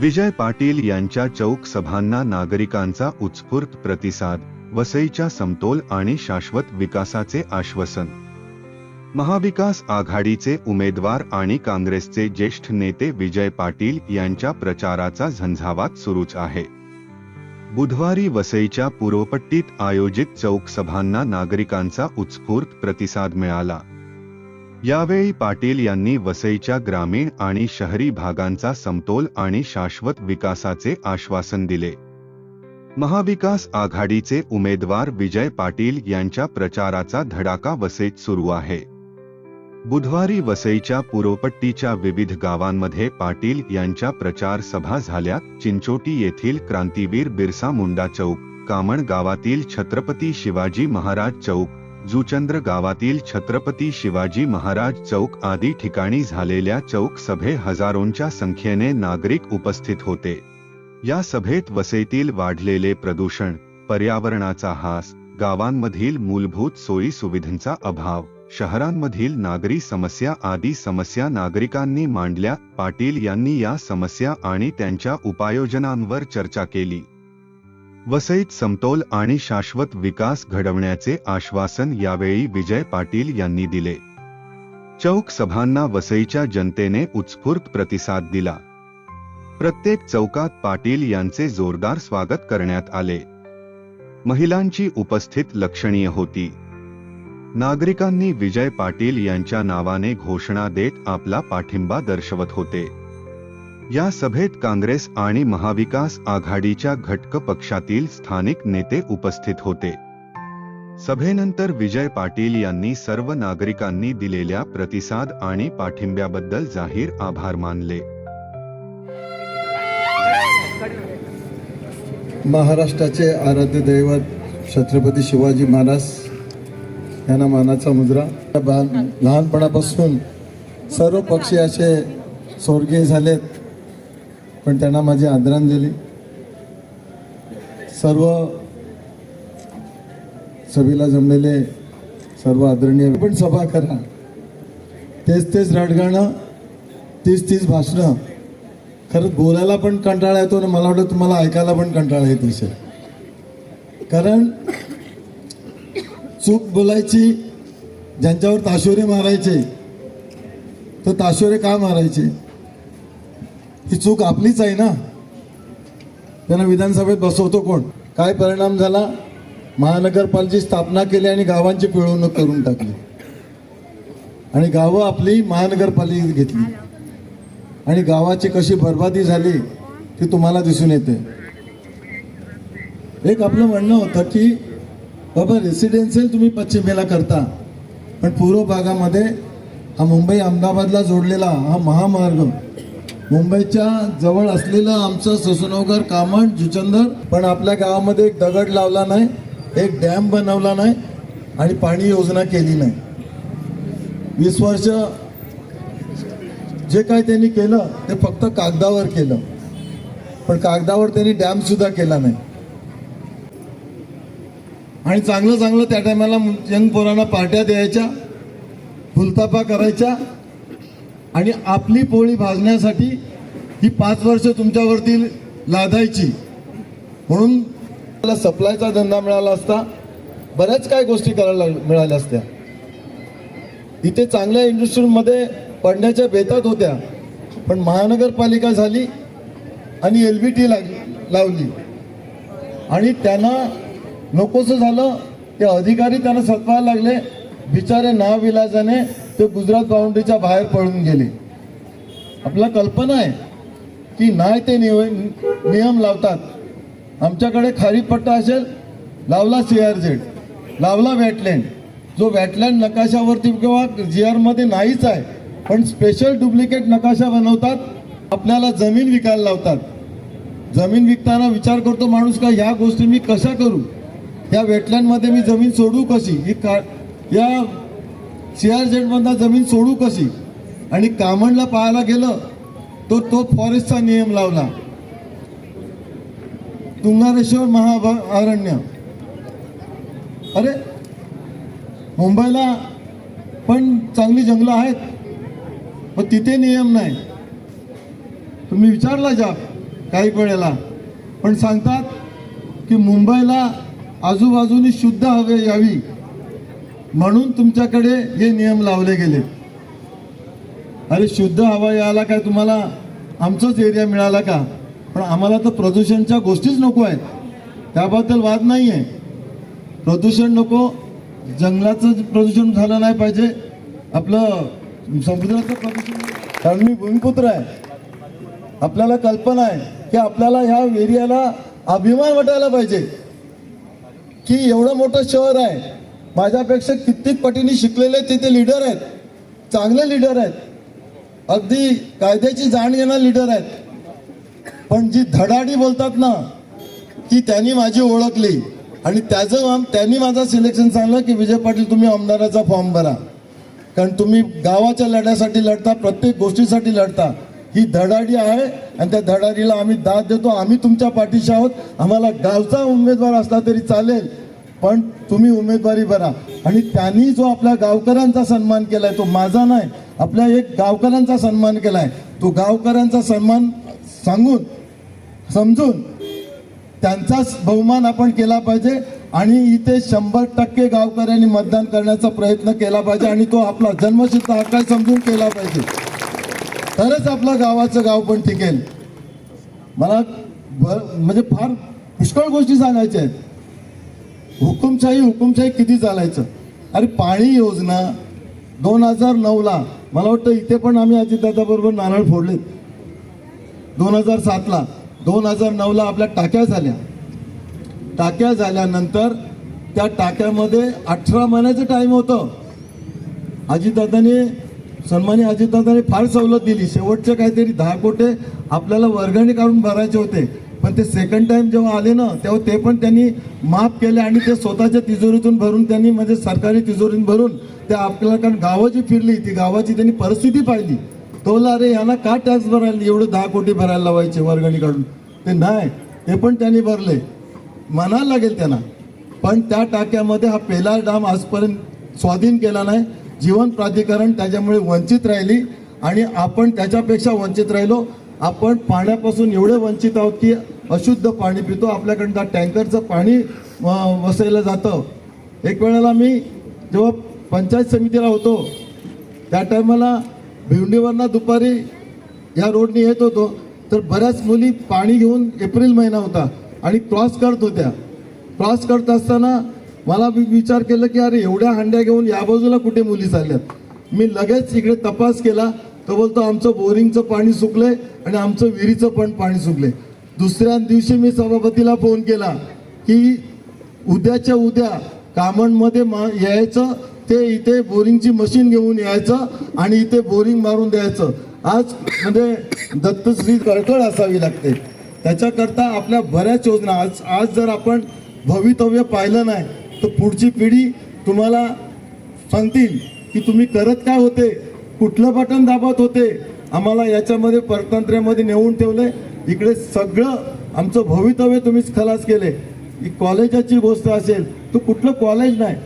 विजय पाटील यांच्या चौक सभांना नागरिकांचा उत्स्फूर्त प्रतिसाद वसईच्या समतोल आणि शाश्वत विकासाचे आश्वासन. महाविकास आघाडीचे उमेदवार आणि काँग्रेसचे ज्येष्ठ नेते विजय पाटील यांच्या प्रचाराचा झंझावात सुरूच आहे. बुधवारी वसईच्या पूर्वपट्टीत आयोजित चौक सभांना नागरिकांचा उत्स्फूर्त प्रतिसाद मिळाला. यावेळी पाटील यांनी वसईच्या ग्रामीण आणि शहरी भागांचा समतोल आणि शाश्वत विकासाचे आश्वासन दिले. महाविकास आघाडीचे उमेदवार विजय पाटील यांच्या प्रचाराचा धडाका वसईत सुरू आहे. बुधवारी वसईच्या पूर्वपट्टीच्या विविध गावांमध्ये पाटील यांच्या प्रचार सभा झाल्या चिंचोटी येथील क्रांतीवीर बिरसा मुंडा चौक कामण गावातील छत्रपती शिवाजी महाराज चौक जुचंद्र गावातील छत्रपती शिवाजी महाराज चौक आदी ठिकाणी झालेल्या चौक सभे हजारोंच्या संख्येने नागरिक उपस्थित होते. या सभेत वसईतील वाढलेले प्रदूषण पर्यावरणाचा हास गावांमधील मूलभूत सोयी सुविधांचा अभाव शहरांमधील नागरी समस्या आदी समस्या नागरिकांनी मांडल्या पाटील यांनी या समस्या आणि त्यांच्या उपाययोजनांवर चर्चा केली. वसईत समतोल आणि शाश्वत विकास घडवण्याचे आश्वासन यावेळी विजय पाटील यांनी दिले. चौक सभांना वसईच्या जनतेने उत्स्फूर्त प्रतिसाद दिला. प्रत्येक चौकात पाटील यांचे जोरदार स्वागत करण्यात आले. महिलांची उपस्थित लक्षणीय होती. नागरिकांनी विजय पाटील यांच्या नावाने घोषणा देत आपला पाठिंबा दर्शवत होते. या सभेत काँग्रेस आणि महाविकास आघाडीच्या घटक पक्षातील स्थानिक नेते उपस्थित होते. सभेनंतर विजय पाटील यांनी सर्व नागरिकांनी दिलेल्या प्रतिसाद आणि पाठिंब्याबद्दल जाहीर आभार मानले. महाराष्ट्राचे आराध्य दैवत छत्रपती शिवाजी महाराज यांना मानाचा मुद्रा. लहानपणापासून सर्व पक्षी असे स्वर्गीय झालेत. पण त्यांना माझी आदरांजली. सर्व सभेला जमलेले सर्व आदरणीय पण सभा करा. तेच तेच रडगाणं तीच तीच भाषणं. खरंच बोलायला पण कंटाळा येतो आणि मला वाटतं तुम्हाला ऐकायला पण कंटाळा येत असेल. कारण चूक बोलायची ज्यांच्यावर ताशोरे मारायचे तर ताशोरे का मारायचे? ही चूक आपलीच आहे ना? त्यांना विधानसभेत बसवतो कोण? काय परिणाम झाला? महानगरपालिकेची स्थापना केली आणि गावांची पिळवणूक करून टाकली. आणि गावं आपली महानगरपालिकेत घेतली. आणि गावाची कशी बर्बादी झाली ती तुम्हाला दिसून येते. एक आपलं म्हणणं होतं की बाबा रेसिडेन्शियल तुम्ही पश्चिमेला करता पण पूर्व भागामध्ये हा मुंबई अहमदाबादला जोडलेला हा महामार्ग मुंबईच्या जवळ असलेलं आमचं ससुनवगर कामण जुचंदर पण आपल्या गावामध्ये एक दगड लावला नाही एक डॅम बनवला नाही आणि पाणी योजना केली नाही. वीस वर्ष जे काय त्यांनी केलं ते फक्त कागदावर केलं. पण कागदावर त्यांनी डॅम सुद्धा केला नाही. आणि चांगलं चांगलं त्या टायमाला यंग पोरांना पार्ट्या द्यायच्या फुलतापा करायच्या आणि आपली पोळी भाजण्यासाठी ही पाच वर्ष तुमच्यावरती लादायची. म्हणून मला सप्लायचा धंदा मिळाला असता बऱ्याच काय गोष्टी करायला मिळाल्या असत्या. इथे चांगल्या इंडस्ट्रीमध्ये पडण्याच्या बेतात होत्या पण महानगरपालिका झाली आणि एल बी टी लावली. आणि त्यांना नकोसं झालं ते अधिकारी त्यांना सतवायला लागले बिचारे नाविलाजाने ते गुजरात बाउंड्रीच्या बाहेर पळून गेले. आपला कल्पना आहे की नाही ते नियम नियम लावतात. आमच्याकडे खारी पट्टा असेल लावला सी आर झेड लावला वॅटलँड जो वॅटलँड नकाशावरती किंवा जी आरमध्ये नाहीच आहे पण स्पेशल डुप्लिकेट नकाशा बनवतात आपल्याला जमीन विकायला लावतात. जमीन विकताना विचार करतो माणूस का ह्या गोष्टी मी कशा करू? या वेटलँडमध्ये मी जमीन सोडू कशी? ही का या सी आर जमीन सोडू कशी? आणि कामणला पाहायला गेलं तो तो फॉरेस्टचा नियम लावला. तुंगारेश्वर महाअरण्य. अरे मुंबईला पण चांगली जंगलं आहेत पण तिथे नियम नाही. तुम्ही विचारला जा काही वेळेला. पण सांगतात की मुंबईला आजूबाजूनी शुद्ध हवे यावी. म्हणून तुमच्याकडे हे नियम लावले गेले. अरे शुद्ध हवा यायला काय तुम्हाला आमचाच एरिया मिळाला का? पण आम्हाला तर प्रदूषणच्या गोष्टीच नको आहेत. त्याबद्दल वाद नाही आहे प्रदूषण नको. जंगलाचं प्रदूषण झालं नाही पाहिजे. आपलं समुद्राचं प्रदूषण कारण मी भूमिपुत्र आहे. आपल्याला कल्पना आहे की आपल्याला ह्या एरियाला अभिमान वाटायला पाहिजे. की एवढं मोठं शहर आहे. माझ्यापेक्षा कित्येक पटीने शिकलेले तिथे लीडर आहेत. चांगले लीडर आहेत. अगदी कायद्याची जाण घेणार लीडर आहेत. पण जी धडाडी बोलतात ना ती त्यांनी माझी ओळखली. आणि त्याचं त्यांनी माझं सिलेक्शन सांगलं की विजय पाटील तुम्ही आमदाराचा फॉर्म भरा. कारण तुम्ही गावाच्या लढ्यासाठी लढता प्रत्येक गोष्टीसाठी लढता. ही धडाडी आहे आणि त्या धडाडीला आम्ही दाद देतो. आम्ही तुमच्या पाठीशी आहोत. आम्हाला गावचा उमेदवार असला तरी चालेल. पण तुम्ही उमेदवारी भरा. आणि त्यांनी जो आपल्या गावकऱ्यांचा सन्मान केलाय तो माझा नाही आपल्या एक गावकऱ्यांचा सन्मान केलाय. तो गावकऱ्यांचा सन्मान सांगून समजून त्यांचाच बहुमान आपण केला पाहिजे आणि इथे शंभर टक्के गावकऱ्यांनी मतदान करण्याचा प्रयत्न केला पाहिजे आणि तो आपला जन्मसिद्ध हक्क समजून केला पाहिजे. तरच आपलं गावाचं गाव पण टिकेल. मला भ- म्हणजे फार पुष्कळ गोष्टी सांगायच्या आहेत. हुकुमशाही हुकुमशाही किती चालायचं? अरे पाणी योजना दोन हजार नऊला मला वाटतं इथे पण आम्ही अजितदादाबरोबर नारळ फोडलेत दोन हजार सातला दोन हजार नऊला आपल्या टाक्या झाल्या. टाक्या झाल्यानंतर त्या टाक्यामध्ये अठरा महिन्याचं टाईम होतं. अजितदादाने सन्मानी अजितदादाने फार सवलत दिली. शेवटचे काहीतरी दहा कोटे आपल्याला वर्गणी काढून भरायचे होते. पण ते सेकंड टाइम जेव्हा आले ना तेव्हा ते पण त्यांनी माफ केले आणि ते स्वतःच्या तिजोरीतून भरून त्यांनी म्हणजे सरकारी तिजोरीतून भरून ते आपल्याला कारण गावाची फिरली ती गावाची त्यांनी परिस्थिती पाहिली. तो अरे यांना का टॅक्स भरायला एवढं दहा कोटी भरायला लावायचे वर्गणी काढून ते नाही ते पण त्यांनी भरले. म्हणायला लागेल त्यांना. पण त्या टाक्यामध्ये हा पेला डाम आजपर्यंत स्वाधीन केला नाही. जीवन प्राधिकरण त्याच्यामुळे वंचित राहिली आणि आपण त्याच्यापेक्षा वंचित राहिलो. आपण पाण्यापासून एवढे वंचित आहोत की अशुद्ध पाणी पितो. आपल्याकडं टँकरचं पाणी वसायला जातं. एक वेळेला मी जेव्हा पंचायत समितीला होतो त्या टायमाला भिवंडीवरनं दुपारी या रोडने येत होतो. तर बऱ्याच मुली पाणी घेऊन एप्रिल महिना होता आणि क्रॉस करत होत्या. क्रॉस करत असताना मला विचार केला की अरे एवढ्या हांड्या घेऊन या बाजूला कुठे मुली चालल्यात? मी लगेच इकडे तपास केला. तो बोलतो आमचं बोरिंगचं पाणी सुकलंय आणि आमचं विहिरीचं पण पाणी सुकलंय. दुसऱ्या दिवशी मी सभापतीला फोन केला की उद्याच्या उद्या कामणमध्ये मा यायचं ते इथे बोरिंगची मशीन घेऊन यायचं आणि इथे बोरिंग मारून द्यायचं. आज म्हणजे दत्तश्री कळकळ असावी लागते. त्याच्याकरता आपल्या बऱ्याच योजना आज आज जर आपण भवितव्य पाहिलं नाही तर पुढची पिढी तुम्हाला सांगतील की तुम्ही करत काय होते? कुठलं बटन दाबत होते आम्हाला याच्यामध्ये परतंत्र्यामध्ये नेऊन ठेवले इकडे सगळं आमचं भवितव्य तुम्हीच खलास केले ही कॉलेजाची गोष्ट असेल तर कुठलं कॉलेज नाही